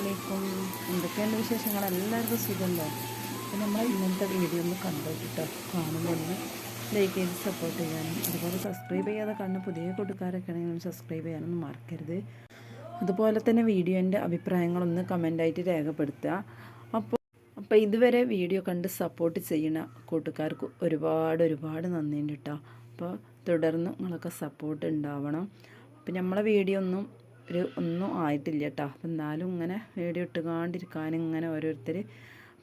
Hello അസ്സാം വലൈക്കും എന്തൊക്കെയാണ് വിശേഷങ്ങൾ? എല്ലാവർക്കും സുഖമുണ്ടോ അപ്പോൾ നമ്മൾ ഇന്നത്തെ വീഡിയോ ഒന്ന് കണ്ടോട്ടോ കാണുമ്പോൾ ലൈക്ക് ചെയ്ത് സപ്പോർട്ട് ചെയ്യാനും അതുപോലെ സബ്സ്ക്രൈബ് ചെയ്യാതെ കാണുന്ന പുതിയ കൂട്ടുകാരൊക്കെ ആണെങ്കിൽ സബ്സ്ക്രൈബ് ചെയ്യാനൊന്നും മറക്കരുത്. അതുപോലെ തന്നെ വീഡിയോന്റെ അഭിപ്രായങ്ങളൊന്ന് കമന്റായിട്ട് രേഖപ്പെടുത്തുക. അപ്പോൾ അപ്പോൾ ഇതുവരെ വീഡിയോ കണ്ട് സപ്പോർട്ട് ചെയ്യുന്ന കൂട്ടുകാർക്ക് ഒരുപാട് ഒരുപാട് നന്ദിയുണ്ട് കേട്ടോ. അപ്പോൾ തുടർന്ന് നിങ്ങളൊക്കെ സപ്പോർട്ട് ഉണ്ടാവണം. അപ്പം നമ്മളെ വീഡിയോ ഒന്നും ഒരു ഒന്നും ആയിട്ടില്ല കേട്ടോ അപ്പം എന്നാലും ഇങ്ങനെ വീഡിയോ ഇട്ടുകാണ്ടിരിക്കാൻ ഇങ്ങനെ ഓരോരുത്തർ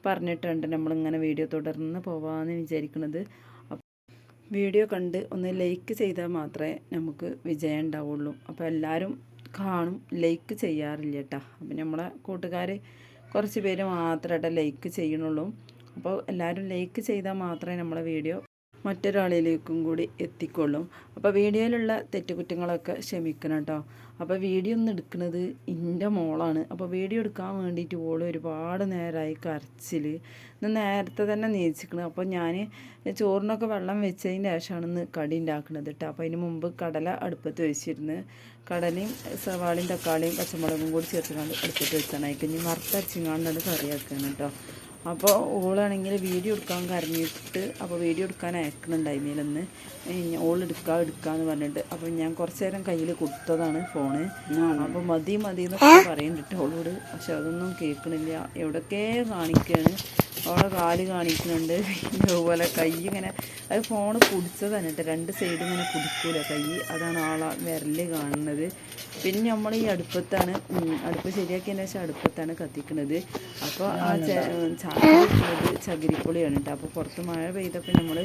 പറഞ്ഞിട്ടുണ്ട്. നമ്മളിങ്ങനെ വീഡിയോ തുടർന്ന് പോവാമെന്ന് വിചാരിക്കുന്നത് വീഡിയോ കണ്ട് ഒന്ന് ലൈക്ക് ചെയ്താൽ മാത്രമേ നമുക്ക് വിജയം ഉണ്ടാവുള്ളൂ. അപ്പോൾ എല്ലാവരും കാണും ലൈക്ക് ചെയ്യാറില്ല കേട്ടോ അപ്പം നമ്മളെ കൂട്ടുകാർ കുറച്ച് പേര് മാത്രമായിട്ട് ലൈക്ക് ചെയ്യണുള്ളൂ അപ്പോൾ എല്ലാവരും ലൈക്ക് ചെയ്താൽ മാത്രമേ നമ്മളെ വീഡിയോ മറ്റൊരാളിലേക്കും കൂടി എത്തിക്കൊള്ളും. അപ്പോൾ വീഡിയോയിലുള്ള തെറ്റുകുറ്റങ്ങളൊക്കെ ക്ഷമിക്കണം കേട്ടോ അപ്പോൾ വീഡിയോ ഒന്ന് എടുക്കുന്നത് എന്റെ മോളാണ്. അപ്പോൾ വീഡിയോ എടുക്കാൻ വേണ്ടിയിട്ട് ഓൾ ഒരുപാട് നേരമായി കരച്ചിൽ ഇന്ന് നേരത്തെ തന്നെ നീച്ചിക്കണം. അപ്പോൾ ഞാൻ ചോറിനൊക്കെ വെള്ളം വെച്ചതിന് ശേഷമാണ് ഇന്ന് കടി ഉണ്ടാക്കുന്നത് കേട്ടോ അപ്പോൾ അതിന് മുമ്പ് കടല അടുപ്പത്ത് വെച്ചിരുന്ന്. കടലയും സവാളയും തക്കാളിയും പച്ചമുളകും കൂടി ചേർത്തുകൊണ്ട് അടുപ്പത്ത് വെച്ചാണ്. അതിൽ ഇനി വറുത്തരച്ചിങ്ങാണ്ടാണ് കറിയാക്കുകയാണ് കേട്ടോ അപ്പോൾ ഓളാണെങ്കിൽ വീഡിയോ എടുക്കാൻ കരഞ്ഞിട്ട് അപ്പോൾ വീഡിയോ എടുക്കാൻ അയക്കണുണ്ടായിരുന്നില്ലെന്ന്. ഓൾ എടുക്കുക എടുക്കാന്ന് പറഞ്ഞിട്ട്. അപ്പോൾ ഞാൻ കുറച്ച് നേരം കയ്യിൽ കൊടുത്തതാണ് ഫോണ്. അപ്പോൾ മതി മതി എന്നൊക്കെ പറയുന്നുണ്ട് ഓളോട്. പക്ഷെ അതൊന്നും കേൾക്കണില്ല. എവിടൊക്കെ കാണിക്കുകയാണ് അവളെ കാൽ കാണിക്കുന്നുണ്ട്. പിന്നെ അതുപോലെ കൈ ഇങ്ങനെ അത് ഫോണ് കുടിച്ചതാണ് കേട്ടോ രണ്ട് സൈഡ് ഇങ്ങനെ കുടിക്കൂല. കൈ അതാണ് ആളെ വിരൽ കാണുന്നത്. പിന്നെ നമ്മൾ ഈ അടുപ്പത്താണ് അടുപ്പ് ശരിയാക്കിയതിന് ശേഷം അടുപ്പത്താണ് കത്തിക്കുന്നത്. അപ്പോൾ ആ ചെ- ചായ ചകിരിപ്പൊളിയാണ് കേട്ടോ അപ്പോൾ പുറത്ത് മഴ പെയ്തപ്പോൾ നമ്മൾ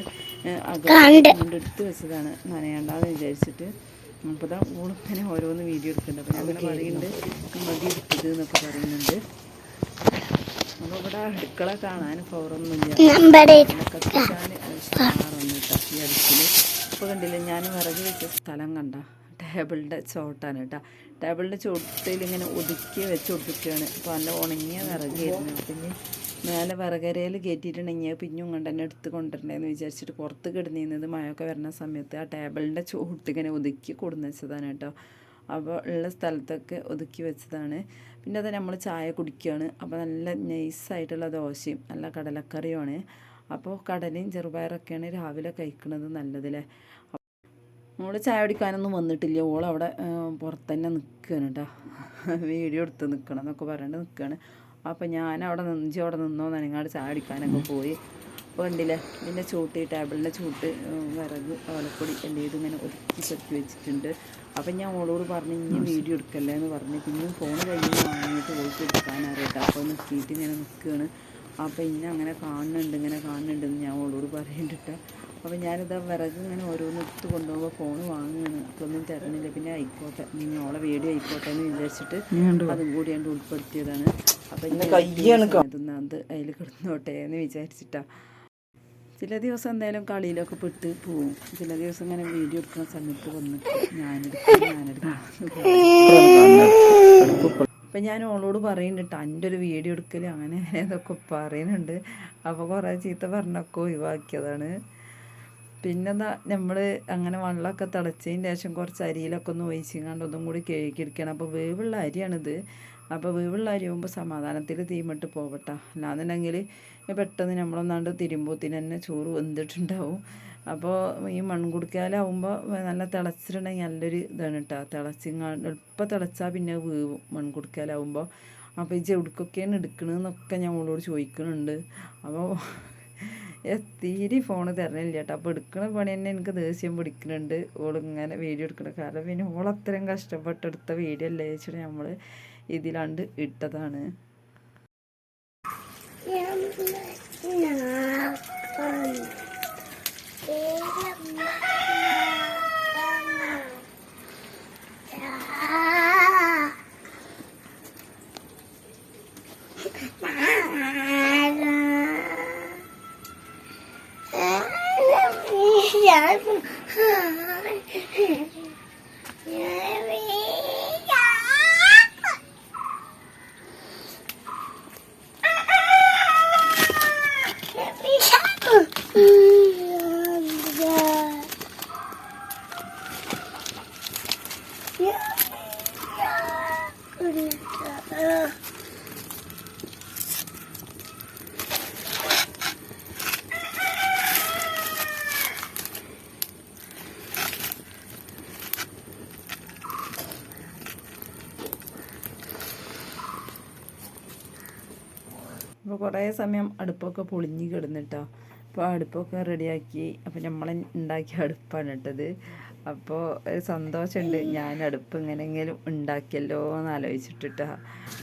അകത്തെടുത്ത് വെച്ചതാണ് നനയാണ്ടാന്ന് വിചാരിച്ചിട്ട്. അപ്പോൾ ഇതാ ഓളിങ്ങനെ ഓരോന്ന് വീഡിയോ എടുക്കുന്നുണ്ട്. അപ്പോൾ ഞാൻ അങ്ങനെ പറയുന്നുണ്ട് മതി എടുത്തത് എന്നൊക്കെ പറയുന്നുണ്ട്. ഇവിടെ അടുക്കള കാണാൻ കേട്ടോ ഈ അടുപ്പിൽ. ഇപ്പോൾ കണ്ടില്ലേ ഞാൻ വിറക് വെച്ച സ്ഥലം കണ്ട. ടേബിളിന്റെ ചോട്ടാണ് കേട്ടോ. ടേബിളിന്റെ ചോട്ടിൽ ഇങ്ങനെ ഒതുക്കി വെച്ച് കൊടുത്തിട്ടാണ് അപ്പോൾ നല്ല ഉണങ്ങിയ വിറകായിരുന്നു. പിന്നെ മേലെ വിറകരയിൽ കയറ്റിയിട്ടുണ്ടെങ്കിൽ പിന്നും കൊണ്ട് തന്നെ എടുത്ത് കൊണ്ടുവരണ്ടേന്ന് വിചാരിച്ചിട്ട് പുറത്ത് കിടന്നിരുന്നത് മഴയൊക്കെ വരുന്ന സമയത്ത് ആ ടേബിളിന്റെ ചോട്ട് ഇങ്ങനെ ഒതുക്കി കൊടുന്ന് വെച്ചതാണ് കേട്ടോ. അപ്പോൾ ഉള്ള സ്ഥലത്തൊക്കെ ഒതുക്കി വെച്ചതാണ്. പിന്നെ അത് നമ്മൾ ചായ കുടിക്കുകയാണ് അപ്പോൾ നല്ല നൈസായിട്ടുള്ള ദോശയും നല്ല കടലക്കറിയുമാണ്. അപ്പോൾ കടലയും ചെറുപയറൊക്കെയാണ് രാവിലെ കഴിക്കുന്നത് നല്ലതല്ലേ മോൾ ചായ കുടിക്കാനൊന്നും വന്നിട്ടില്ല. ഓൾ അവിടെ പുറത്ത് തന്നെ നിൽക്കുകയാണ് കേട്ടോ വീഡിയോ എടുത്ത് നിൽക്കണം എന്നൊക്കെ പറഞ്ഞിട്ട് നിൽക്കുകയാണ് അപ്പോൾ ഞാൻ അവിടെ നിഞ്ചി അവിടെ നിന്നോ നനങ്ങാട് ചായ കുടിക്കാനൊക്കെ പോയി. അപ്പോൾ കണ്ടില്ലേ ഇതിന്റെ ചൂട്ട് ടേബിളിന്റെ ചൂട്ട് വിറക് ഓലപ്പൊടി എല്ലാം ഇങ്ങനെ ഒതുക്കി ചെത്തി വെച്ചിട്ടുണ്ട്. അപ്പം ഞാൻ ഓളോട് പറഞ്ഞു ഇനി വീഡിയോ എടുക്കല്ലേ എന്ന് പറഞ്ഞു. പിന്നെ ഫോൺ കഴിഞ്ഞ് വാങ്ങിയിട്ട് വോയിസ് എടുക്കാനറിയട്ടെ അപ്പോൾ നിൽക്കിയിട്ട് ഇങ്ങനെ നിൽക്കുകയാണ് അപ്പോൾ ഇന്നെ അങ്ങനെ കാണുന്നുണ്ട് ഇങ്ങനെ കാണുന്നുണ്ടെന്ന് ഞാൻ ഓളോട് പറയണ്ടിട്ട് അപ്പോൾ ഞാനിതാ വിറക് ഇങ്ങനെ ഓരോന്ന് എടുത്ത് കൊണ്ടുപോകുമ്പോൾ ഫോൺ വാങ്ങുകയാണ് അപ്പോൾ ഒന്നും തരുന്നില്ല. പിന്നെ ആയിക്കോട്ടെ. നീ ഓളെ വീഡിയോ ആയിക്കോട്ടെ എന്ന് വിചാരിച്ചിട്ട് അതും കൂടി ഞാൻ ഉൾപ്പെടുത്തിയതാണ്. അപ്പം കയ്യാണ് അത് അതിൽ കിടന്നോട്ടെ എന്ന് വിചാരിച്ചിട്ടാ. ചില ദിവസം എന്തായാലും കളിയിലൊക്കെ പെട്ട് പോവും. ചില ദിവസം ഇങ്ങനെ വീഡിയോ എടുക്കുന്ന സമയത്ത് വന്നിട്ട് ഞാനെടുക്കും ഞാനെടുക്കും. അപ്പം ഞാൻ ഓളോട് പറയുന്നുണ്ട് എന്റെ ഒരു വീഡിയോ എടുക്കൽ അങ്ങനെ എന്നൊക്കെ പറയുന്നുണ്ട്. അപ്പോൾ കുറേ ചീത്ത പറഞ്ഞൊക്കെ ഒഴിവാക്കിയതാണ്. പിന്നെന്താ നമ്മൾ അങ്ങനെ വെള്ളമൊക്കെ തിളച്ചതിന് ശേഷം കുറച്ച് അരിയിലൊക്കെ ഒന്ന് ഒഴിച്ചിങ്ങാണ്ട് ഒന്നും കൂടി കഴുകിയെടുക്കണം അപ്പോൾ വേവുള്ള അരിയാണിത്. അപ്പോൾ വേവുള്ള അരി ആകുമ്പോൾ സമാധാനത്തിൽ തീമിട്ട് പോകട്ടെ അല്ലാന്നുണ്ടെങ്കിൽ പെട്ടെന്ന് നമ്മളൊന്നാണ്ട് തിരുമ്പോത്തിന് തന്നെ ചോറ് വെന്തിട്ടുണ്ടാവും. അപ്പോൾ ഈ മൺകുടുക്കാലാവുമ്പോൾ നല്ല തിളച്ചിട്ടുണ്ടെങ്കിൽ നല്ലൊരു ഇതാണ് കേട്ടോ തിളച്ചിങ്ങാണ്ട് എളുപ്പം തിളച്ചാൽ പിന്നെ വേവും മൺകുടുക്കാലാവുമ്പോൾ അപ്പോൾ ഈ ചെവിടുക്കൊക്കെയാണ് എടുക്കണതെന്നൊക്കെ ഞാൻ അവളോട് ചോദിക്കുന്നുണ്ട് അപ്പോൾ തീരെ ഫോണ് തരണില്ല കേട്ടോ അപ്പോൾ എടുക്കുന്ന പണി തന്നെ എനിക്ക് ദേഷ്യം പിടിക്കുന്നുണ്ട് ഓളിങ്ങനെ വീഡിയോ എടുക്കണ കാരണം പിന്നെ ഓൾ അത്രയും കഷ്ടപ്പെട്ടെടുത്ത വീഡിയോ അല്ലേ വെച്ചിട്ട് നമ്മൾ ഇതിലാണ്ട് ഇട്ടതാണ്. Yeah. അപ്പോൾ കുറേ സമയം അടുപ്പൊക്കെ പൊളിഞ്ഞ് കിടന്നിട്ടോ. അപ്പോൾ അടുപ്പൊക്കെ റെഡിയാക്കി. അപ്പോൾ നമ്മൾ ഉണ്ടാക്കിയ അടുപ്പാണ് ഇട്ടത് അപ്പോൾ ഒരു സന്തോഷമുണ്ട് ഞാൻ അടുപ്പ് എങ്ങനെയെങ്കിലും ഉണ്ടാക്കിയല്ലോ എന്ന് ആലോചിച്ചിട്ടിട്ടാ.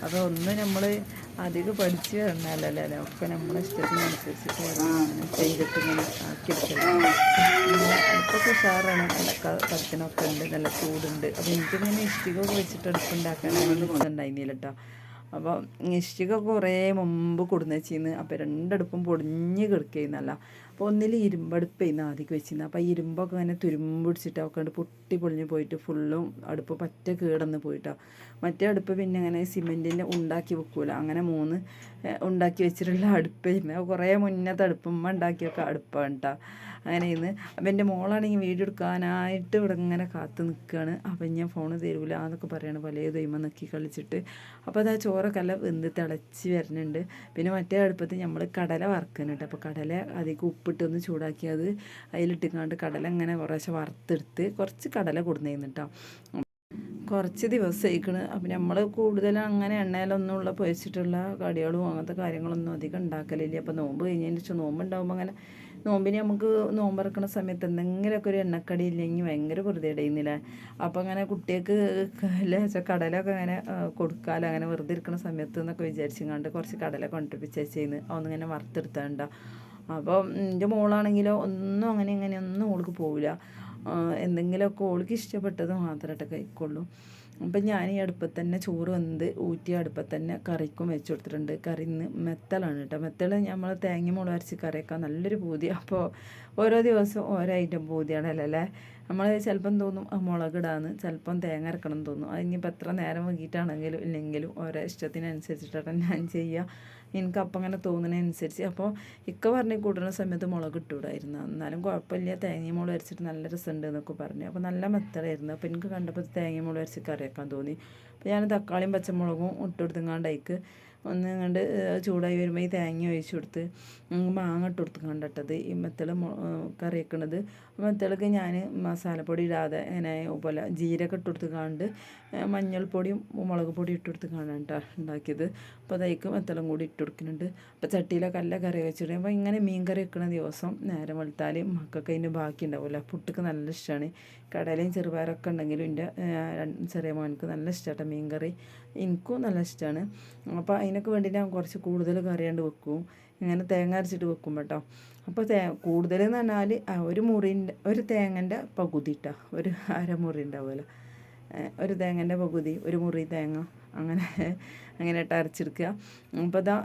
അപ്പോൾ ഒന്നും നമ്മൾ അധികം പഠിച്ചു വരണല്ലോ ഒക്കെ നമ്മളെ ഇഷ്ടത്തിനനുസരിച്ചിട്ട് അടുപ്പൊക്കെ ഉഷാറാണ്. നല്ല കത്തിനൊക്കെ ഉണ്ട്. നല്ല ചൂടുണ്ട്. അപ്പോൾ എനിക്കിങ്ങനെ ഇഷ്ടികൊക്കെ വെച്ചിട്ട് അടുപ്പുണ്ടാക്കാനാണ് ഉണ്ടായിരുന്നില്ല കേട്ടോ. അപ്പോൾ ഇഷ്ടിക കുറേ മുമ്പ് കൊടുന്ന് വെച്ചിരുന്നു അപ്പോൾ രണ്ടടുപ്പും പൊടിഞ്ഞ് കിടക്കുന്നല്ല അപ്പോൾ ഒന്നിൽ ഇരുമ്പടുപ്പായിരുന്നു ആദ്യം വെച്ചിരുന്നത് അപ്പോൾ ഇരുമ്പൊക്കെ ഇങ്ങനെ തുരുമ്പ് പിടിച്ചിട്ട് ഒക്കെ കണ്ട് പൊട്ടി പൊളിഞ്ഞ് പോയിട്ട് ഫുള്ളും അടുപ്പ് പറ്റ കീടന്ന് പോയിട്ടോ. മറ്റേ അടുപ്പ് പിന്നെ അങ്ങനെ സിമെന്റിന്റെ ഉണ്ടാക്കി വെക്കൂല. അങ്ങനെ മൂന്ന് ഉണ്ടാക്കി വെച്ചിട്ടുള്ള അടുപ്പായിരുന്നു കുറേ മുന്നത്തെ അടുപ്പുമ്മ ഉണ്ടാക്കിയൊക്കെ അടുപ്പാണ് കേട്ടോ അങ്ങനെ ഇന്ന് അപ്പം എന്റെ മോളാണെങ്കിൽ വീഡിയോ എടുക്കാനായിട്ട് ഇവിടെ ഇങ്ങനെ കാത്ത് നിൽക്കുകയാണ് അപ്പം ഞാൻ ഫോൺ തരൂല എന്നൊക്കെ പറയണ. പല ദൈവം നക്കി കളിച്ചിട്ട്. അപ്പോൾ അതാ ചോറൊക്കെ എല്ലാം വെന്ത് തിളച്ച് വരുന്നുണ്ട്. പിന്നെ മറ്റേ അടുപ്പത്ത് നമ്മൾ കടല വറക്കുന്നുണ്ട്. അപ്പോൾ കടല അധികം ഉപ്പിട്ടൊന്ന് ചൂടാക്കി അത് അതിലിട്ടിക്കാണ്ട് കടല ഇങ്ങനെ കുറേശ്ശെ വറുത്തെടുത്ത് കുറച്ച് കടല കൊടുന്നേന്ന് കേട്ടോ കുറച്ച് ദിവസം ആയിക്കണ് അപ്പം നമ്മൾ കൂടുതൽ അങ്ങനെ എണ്ണയിലൊന്നും ഉള്ള പൊരിച്ചിട്ടുള്ള കടികളും അങ്ങനത്തെ കാര്യങ്ങളൊന്നും അധികം ഉണ്ടാക്കലില്ല. അപ്പം നോമ്പ് കഴിഞ്ഞതിന് ശേഷം നോമ്പ് ഉണ്ടാകുമ്പോൾ അങ്ങനെ നോമ്പിന് നമുക്ക് നോമ്പിറക്കുന്ന സമയത്ത് എന്തെങ്കിലുമൊക്കെ ഒരു എണ്ണക്കടി ഇല്ലെങ്കിൽ ഭയങ്കര വെറുതെ ഇടയുന്നില്ല അപ്പം അങ്ങനെ കുട്ടികൾക്ക് കടലൊക്കെ അങ്ങനെ കൊടുക്കാമല്ലോ അങ്ങനെ വെറുതെ ഇരിക്കുന്ന സമയത്ത് എന്നൊക്കെ വിചാരിച്ചങ്ങാണ്ട് കുറച്ച് കടല ചെയ്യുന്നത് ഒന്നിങ്ങനെ വറുത്തെടുത്താണ്ട. അപ്പോൾ എന്റെ മോളാണെങ്കിലോ ഒന്നും അങ്ങനെ അങ്ങനെ ഒന്നും ഓൾക്ക് പോവില്ല. എന്തെങ്കിലുമൊക്കെ ഓൾക്ക് ഇഷ്ടപ്പെട്ടത് മാത്രമായിട്ട് കഴിക്കുള്ളൂ. അപ്പം ഞാൻ ഈ അടുപ്പത്ത് തന്നെ ചോറ് വന്ന് ഊറ്റിയ അടുപ്പത്ത് തന്നെ കറിക്കും വെച്ച് കൊടുത്തിട്ടുണ്ട്. കറി ഇന്ന് മെത്തലാണ് കേട്ടോ. മെത്തൽ നമ്മൾ തേങ്ങ മുളക് അരച്ച് കറിയൊക്കെ നല്ലൊരു പൂതി അപ്പോൾ ഓരോ ദിവസവും ഓരോ ഐറ്റം പൂതിയാണല്ലോ അല്ലേ? നമ്മൾ ചിലപ്പം തോന്നും മുളകിടാന്ന് ചിലപ്പം തേങ്ങ അരക്കണം തോന്നും. അത് ഇനിയിപ്പോൾ എത്ര നേരം വൈകിട്ടാണെങ്കിലും ഇല്ലെങ്കിലും ഓരോ ഇഷ്ടത്തിനനുസരിച്ചിട്ടാണ് ഞാൻ ചെയ്യുക. എനിക്ക് അപ്പം അങ്ങനെ തോന്നുന്നതിനനുസരിച്ച് അപ്പോൾ ഇക്ക പറഞ്ഞ് കൂടുന്ന സമയത്ത് മുളക് ഇട്ടൂടായിരുന്നു എന്നാലും കുഴപ്പമില്ല. തേങ്ങയും മുളക് അരച്ചിട്ട് നല്ല രസമുണ്ട് എന്നൊക്കെ പറഞ്ഞു. അപ്പോൾ നല്ല മെത്തടായിരുന്നു അപ്പോൾ എനിക്ക് കണ്ടപ്പോൾ തേങ്ങയും മുളക് അരച്ച് കറിയാക്കാൻ തോന്നി. അപ്പോൾ ഞാൻ തക്കാളിയും പച്ചമുളകും ഇട്ടെടുത്തുങ്ങാണ്ടേക്ക് ഒന്ന് കണ്ട് ചൂടായി വരുമ്പോൾ ഈ തേങ്ങ ഒഴിച്ച് കൊടുത്ത് മാങ്ങ ഇട്ട് കൊടുത്ത് കണ്ടിട്ടത് ഈ മെത്തൾ കറി വെക്കണത് മെത്തളക്ക് ഞാൻ മസാലപ്പൊടി ഇടാതെ ഇങ്ങനെ പോലെ ജീരകം ഇട്ട് കൊടുത്ത് കണ്ട് മഞ്ഞൾപ്പൊടിയും മുളക് പൊടിയും ഇട്ട് കൊടുത്ത് കാണാൻ ഉണ്ടാക്കിയത് അപ്പോൾ അതേക്ക് മെത്തളും കൂടി ഇട്ട് കൊടുക്കുന്നുണ്ട്. അപ്പോൾ ചട്ടിയിലൊക്കെ നല്ല കറി വെച്ചിട്ട് അപ്പോൾ ഇങ്ങനെ മീൻ കറി വെക്കുന്ന ദിവസം നേരം വെളുത്താൽ മക്കൾക്ക് അതിന്റെ ബാക്കി ഉണ്ടാവില്ല പുട്ടുക്ക് നല്ല ഇഷ്ടമാണ് കടലയും ചെറുപയറൊക്കെ ഉണ്ടെങ്കിലും എന്റെ ചെറിയ മോനക്ക് നല്ല ഇഷ്ടമാട്ടോ മീൻ കറി. എനിക്കും നല്ല ഇഷ്ടമാണ് അപ്പോൾ അതിനൊക്കെ വേണ്ടി ഞാൻ കുറച്ച് കൂടുതൽ കറിയാണ്ട് വെക്കും. ഇങ്ങനെ തേങ്ങ അരച്ചിട്ട് വെക്കും കേട്ടോ. അപ്പോൾ തേ കൂടുതലെന്ന് പറഞ്ഞാൽ ഒരു മുറിന്റെ ഒരു തേങ്ങന്റെ പകുതി ഇട്ടാ ഒരു അരമുറി ഉണ്ടാവുമല്ലോ ഒരു തേങ്ങന്റെ പകുതി ഒരു മുറി തേങ്ങ അങ്ങനെ അങ്ങനെ ഇട്ട് അരച്ചെടുക്കുക. അപ്പോൾ ഇതാ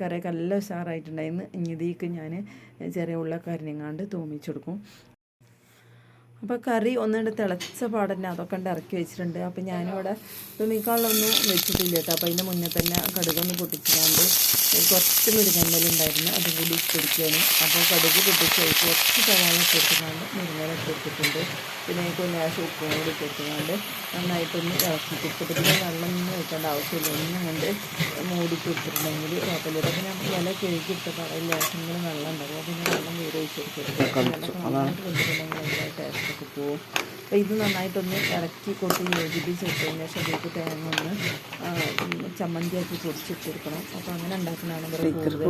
കറിയൊക്കെ നല്ല ഉഷാറായിട്ടുണ്ടായിരുന്നു ഇനി ഇതിലേക്ക് ഞാൻ ചെറിയ ഉള്ള ഉള്ളക്കരിഞ്ഞങ്ങാണ്ട് തൂമിച്ചെടുക്കും. അപ്പോൾ കറി ഒന്നുകൊണ്ട് തിളച്ച പാടന്നെ അതൊക്കെ ഉണ്ട് ഇറക്കി വെച്ചിട്ടുണ്ട്. അപ്പോൾ ഞാനിവിടെ തുണിക്കാളൊന്നും വെച്ചിട്ടില്ല കേട്ടോ. അപ്പോൾ അതിന്റെ മുന്നേ തന്നെ കടുകൊന്ന് പൊട്ടിച്ചിട്ടുണ്ട് കുറച്ച് മുരിങ്ങമ്മലുണ്ടായിരുന്നു അതും കൂടി പൊടിക്കുകയാണ് അപ്പോൾ കടുക് പൊട്ടിച്ച് കുറച്ച് സവാള ഇട്ടെടുത്തുകൊണ്ട് മുരിങ്ങല ഇട്ടെടുത്തിട്ടുണ്ട് പിന്നെ കുഞ്ഞാശ ഉപ്പും കൂടി ഇട്ടിട്ടുണ്ട് നന്നായിട്ടൊന്ന് ഇളക്കി കൊടുത്തിട്ട് വെള്ളം വെക്കേണ്ട ആവശ്യമില്ല. ഒന്നും കൊണ്ട് മൂടി കൊടുത്തിട്ടുണ്ടെങ്കിൽ കുഴപ്പമില്ല. അപ്പോൾ ഞാൻ ഇല കഴുകിയിട്ട് പറയും ലേശങ്ങളും വെള്ളം ഉണ്ടാവും പിന്നെ വെള്ളം വീട് കൊടുക്കരുത് നന്നായിട്ട് വെച്ചിട്ടുണ്ടെങ്കിൽ അതിന്റെ ടേസ്റ്റൊക്കെ പോവും. അപ്പോൾ ഇത് നന്നായിട്ടൊന്ന് ഇറക്കി കൊട്ടി യോജിപ്പിച്ച് ഇട്ടതിന് ശേഷം അതിലേക്ക് തേങ്ങ ഒന്ന് ചമ്മന്തിയാക്കി പൊടിച്ചിട്ടെടുക്കണം അപ്പോൾ അങ്ങനെ ഉണ്ടാക്കുന്നതാണ് ഇവിടെ കൂടുതൽ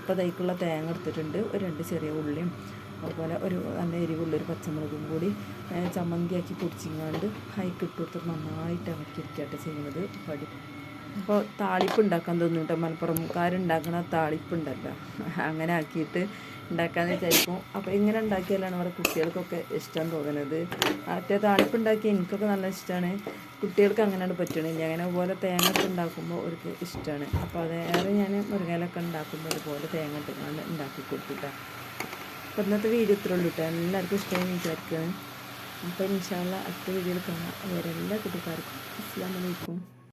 അപ്പോൾ അതിലേക്കുള്ള തേങ്ങ എടുത്തിട്ടുണ്ട്. ഒരു രണ്ട് ചെറിയ ഉള്ളിയും അതുപോലെ ഒരു നല്ല എരിവുള്ള ഒരു പച്ചമുളകും കൂടി ചമ്മന്തിയാക്കി പൊടിച്ചിങ്ങാണ്ട് ഹൈക്ക് ഇട്ട് നന്നായിട്ട് ഇളക്കിയിരിക്കട്ടെ ചെയ്യുന്നത്. പടി അപ്പോൾ താളിപ്പ് ഉണ്ടാക്കാൻ തോന്നും കേട്ടോ. മലപ്പുറംകാരുണ്ടാക്കണ താളിപ്പ് ഉണ്ടല്ലോ. അങ്ങനെ ആക്കിയിട്ട് ഉണ്ടാക്കാന്ന് വിചാരിക്കും. അപ്പോൾ ഇങ്ങനെ ഉണ്ടാക്കിയാലാണ് അവരുടെ കുട്ടികൾക്കൊക്കെ ഇഷ്ടം തോന്നുന്നത് മറ്റേ താളിപ്പ് ഉണ്ടാക്കി എനിക്കൊക്കെ നല്ല ഇഷ്ടമാണ് കുട്ടികൾക്ക് അങ്ങനെയാണ് പറ്റുന്നത് ഇനി അങ്ങനെ പോലെ തേങ്ങ ഒക്കെ ഉണ്ടാക്കുമ്പോൾ അവർക്ക് ഇഷ്ടമാണ് അപ്പോൾ അതേറെ ഞാൻ മുരുകയിലൊക്കെ ഉണ്ടാക്കുമ്പോൾ അതുപോലെ തേങ്ങ ഇട്ടുകൊണ്ട് ഉണ്ടാക്കി കൊടുത്തിട്ടാണ് അപ്പോൾ ഇന്നത്തെ വീഡിയോ ഇത്രേ ഉള്ളൂ കേട്ടോ എല്ലാവർക്കും ഇഷ്ടമായി വിചാരിക്കുകയാണ്. അപ്പോൾ ഇൻഷാല്ല അടുത്ത വീഡിയോയിൽ കാണാം. അവരെല്ലാ കുട്ടിക്കാർക്കും അസ്സാം വലൈക്കും